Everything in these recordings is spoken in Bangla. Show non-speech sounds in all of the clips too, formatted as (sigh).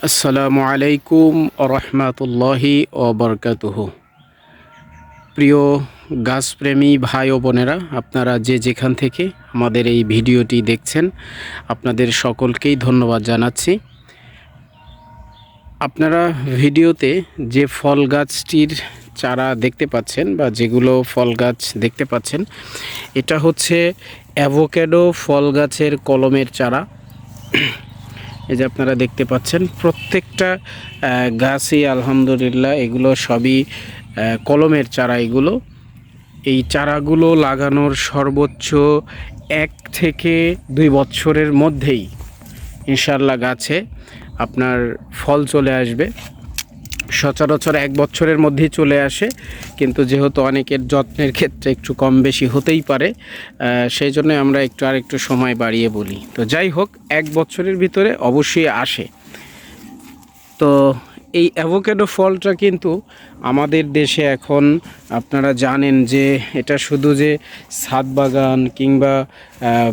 আসসালামু আলাইকুম রহমাতুল্লাহি ওবরকাতুহ প্রিয় গাছপ্রেমী ভাই ও বোনেরা, আপনারা যে যেখান থেকে আমাদের এই ভিডিওটি দেখছেন, আপনাদের সকলকেই ধন্যবাদ জানাচ্ছি। আপনারা ভিডিওতে যে ফল গাছটির চারা দেখতে পাচ্ছেন বা যেগুলো ফল গাছ দেখতে পাচ্ছেন, এটা হচ্ছে অ্যাভোক্যাডো ফল গাছের কলমের চারা। এই যে আপনারা দেখতে পাচ্ছেন, প্রত্যেকটা গাছই আলহামদুলিল্লাহ এগুলো সবই কলমের চারা এগুলো। এই চারাগুলো লাগানোর সর্বোচ্চ এক থেকে দুই বছরের মধ্যেই ইনশাল্লাহ গাছে আপনার ফল চলে আসবে। সচরাচর এক বছরের মধ্যেই চলে আসে, কিন্তু যেহেতু অনেকের যত্নের ক্ষেত্রে একটু কম বেশি হতেই পারে সেই জন্য আমরা একটু আর একটু সময় বাড়িয়ে বলি। তো যাই হোক, এক বছরের ভিতরে অবশ্যই আসে। তো এই অ্যাভোকেডো ফলটা কিন্তু আমাদের দেশে এখন আপনারা জানেন যে এটা শুধু যে ছাদ বাগান কিংবা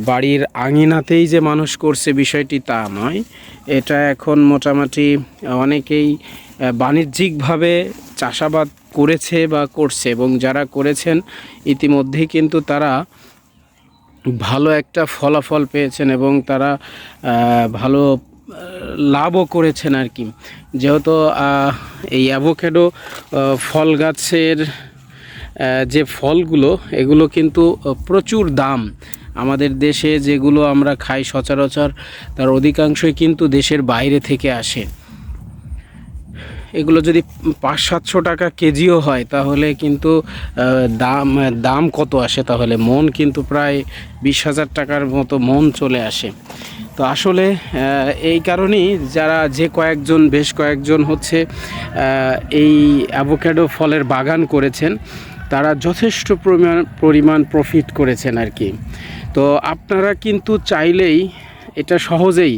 বাড়ির আঙিনাতেই যে মানুষ করছে বিষয়টি তা নয়। এটা এখন মোটামুটি অনেকেই বাণিজ্যিকভাবে চাষাবাদ করেছে বা করছে এবং যারা করেছেন, ইতিমধ্যেই কিন্তু তারা ভালো একটা ফলাফল পেয়েছেন এবং তারা ভালো লাভও করেছেন আর কি। যেহেতু এই অ্যাভোকেডো ফল গাছের যে ফলগুলো, এগুলো কিন্তু প্রচুর দাম। আমাদের দেশে যেগুলো আমরা খাই সচরাচর, তার অধিকাংশই কিন্তু দেশের বাইরে থেকে আসে। এগুলো যদি পাঁচ, সাতশো টাকা কেজিও হয়, তাহলে কিন্তু দাম দাম কত আসে তাহলে? মন কিন্তু প্রায় বিশ হাজার টাকার মতো মন চলে আসে। তো আসলে এই কারণেই যারা যে কয়েকজন, বেশ কয়েকজন হচ্ছে এই অ্যাভোক্যাডো ফলের বাগান করেছেন, তারা যথেষ্ট পরিমাণ পরিমাণ প্রফিট করেছেন আর কি। তো আপনারা কিন্তু চাইলেই এটা সহজেই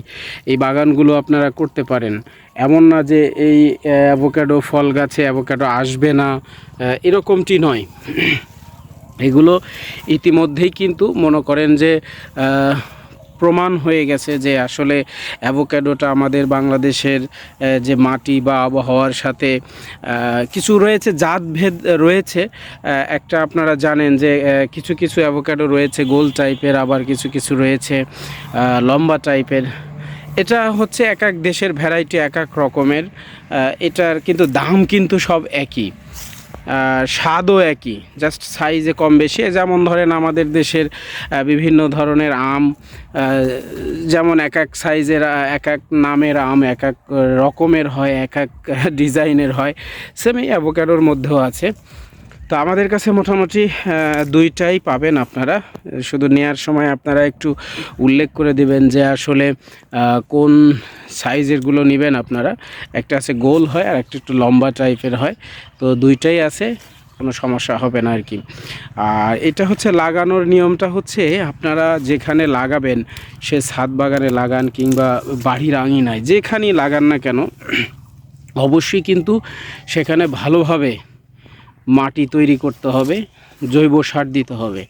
এই বাগানগুলো আপনারা করতে পারেন। এমন না যে এই অ্যাভোকাডো ফল গাছে অ্যাভোকাডো আসবে না এরকমটি নয়। এগুলো ইতিমধ্যেই কিন্তু মনে করেন যে প্রমাণ হয়ে গেছে যে আসলে অ্যাভোক্যাডোটা আমাদের বাংলাদেশের যে মাটি বা আবহাওয়ার সাথে কিছু রয়েছে, জাতভেদ রয়েছে। একটা আপনারা জানেন যে কিছু কিছু অ্যাভোক্যাডো রয়েছে, গোল টাইপের, আবার কিছু কিছু রয়েছে লম্বা টাইপের। এটা হচ্ছে এক এক দেশের ভ্যারাইটি এক এক রকমের। এটার কিন্তু দাম কিন্তু সব একই। স্বাদও একই জাস্ট সাইজে কম বেশি। যেমন ধরেন আমাদের দেশের বিভিন্ন ধরনের আম যেমন এক এক সাইজের এক এক নামের আম এক এক রকমের হয়, এক এক (laughs) ডিজাইনের হয়। সেম অ্যাভোকাডোর মধ্যেও আছে। তো আমাদের কাছে মোটামুটি দুইটাই পাবেন আপনারা। শুধু নেয়ার সময় আপনারা একটু উল্লেখ করে দিবেন যে আসলে কোন সাইজেরগুলো নেবেন আপনারা। একটা আছে গোল হয় আর একটা একটু লম্বা টাইপের হয়। তো দুইটাই আছে, কোনো সমস্যা হবে না আর কি। আর এটা হচ্ছে লাগানোর নিয়মটা হচ্ছে, আপনারা যেখানে লাগাবেন, সে ছাদ বাগানে লাগান কিংবা বাড়ির আঙিনায়, যেখানেই লাগান না কেন, অবশ্যই কিন্তু সেখানে ভালোভাবে মাটি তৈরি করতে হবে, জৈব সার দিতে হবে।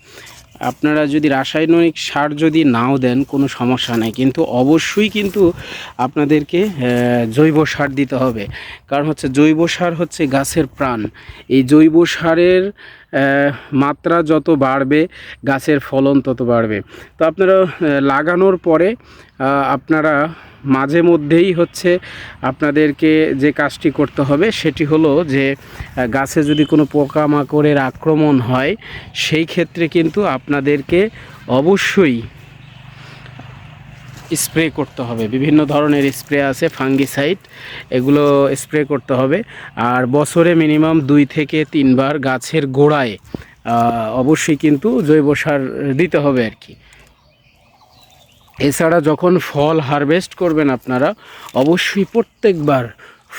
আপনারা যদি রাসায়নিক সার যদি নাও দেন, কোনো সমস্যা নেই। কিন্তু অবশ্যই কিন্তু আপনাদেরকে জৈব সার দিতে হবে। কারণ হচ্ছে জৈব সার হচ্ছে গাছের প্রাণ। এই জৈব সারের মাত্রা যত বাড়বে, গাছের ফলন তত বাড়বে। তো আপনারা লাগানোর পরে আপনারা মাঝে মধ্যেই হচ্ছে আপনাদেরকে যে কাজটি করতে হবে, সেটি হলো যে গাছে যদি কোনো পোকামাকড়ের আক্রমণ হয়, সেই ক্ষেত্রে কিন্তু আপনাদেরকে অবশ্যই স্প্রে করতে হবে। বিভিন্ন ধরনের স্প্রে আছে, ফাঙ্গিসাইড, এগুলো স্প্রে করতে হবে। আর বছরে মিনিমাম দুই থেকে তিনবার গাছের গোড়ায় অবশ্যই কিন্তু জৈব সার দিতে হবে আর কি। এছাড়া যখন ফল হারভেস্ট করবেন আপনারা, অবশ্যই প্রত্যেকবার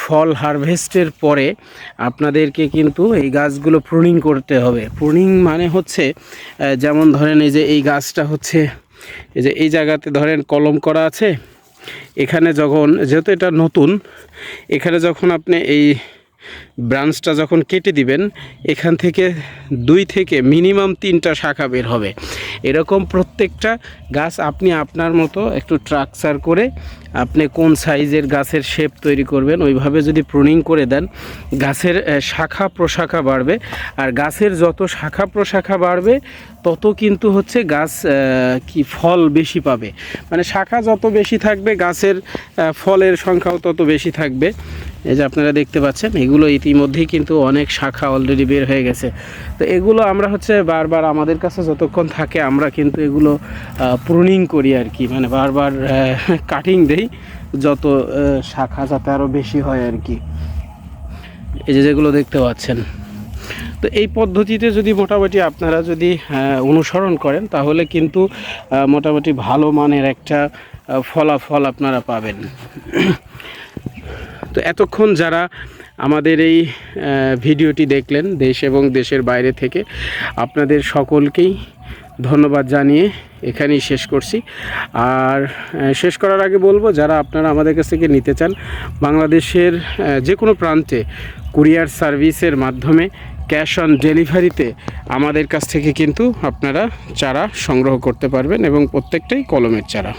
ফল হারভেস্টের পরে আপনাদেরকে কিন্তু এই গাছগুলো প্রুনিং করতে হবে। প্রুনিং মানে হচ্ছে যেমন ধরেন এই যে এই গাছটা হচ্ছে এই যে এই জায়গাতে ধরেন কলম করা আছে, এখানে যখন, যেহেতু এটা নতুন, এখানে যখন আপনি এই ব্রাঞ্চটা যখন কেটে দিবেন, এখান থেকে দুই থেকে মিনিমাম তিনটা শাখা বের হবে। এরকম প্রত্যেকটা গাছ আপনি আপনার মতো একটু ট্রাকচার করে আপনি কোন সাইজের গাছের শেপ তৈরি করবেন? ওইভাবে যদি প্রুনিং করে দেন, গাছের শাখা প্রশাখা বাড়বে। আর গাছের যত শাখা প্রশাখা বাড়বে, তত কিন্তু হচ্ছে গাছ কি ফল বেশি পাবে। মানে শাখা যত বেশি থাকবে, গাছের ফলের সংখ্যাও তত বেশি থাকবে। এই যে আপনারা দেখতে পাচ্ছেন, এগুলো ইতিমধ্যেই কিন্তু অনেক শাখা অলরেডি বের হয়ে গেছে। তো এগুলো আমরা হচ্ছে বারবার আমাদের কাছে যতক্ষণ থাকে, আমরা কিন্তু এগুলো প্রুনিং করি আর কি। মানে বারবার কাটিং দেই। যত আহ, শাখা যাতে আরও বেশি হয় আর কি। এই যে যেগুলো দেখতে পাচ্ছেন। তো এই পদ্ধতিতে যদি মোটামুটি আপনারা যদি অনুসরণ করেন তাহলে কিন্তু মোটামুটি ভালো মানের একটা ফলাফল আপনারা পাবেন। তো এতক্ষণ যারা আমাদের এই ভিডিওটি দেখলেন দেশ এবং দেশের বাইরে থেকে আপনাদের সকলকেই ধন্যবাদ জানিয়ে এখানেই শেষ করছি। আর শেষ করার আগে বলব, যারা আপনারা আমাদের কাছ থেকে নিতে চান, বাংলাদেশের যে কোনো প্রান্তে কুরিয়ার সার্ভিসের মাধ্যমে ক্যাশ অন ডেলিভারিতে আমাদের কাছ থেকে কিন্তু আপনারা চারা সংগ্রহ করতে পারবেন এবং প্রত্যেকটাই কলমের চারা।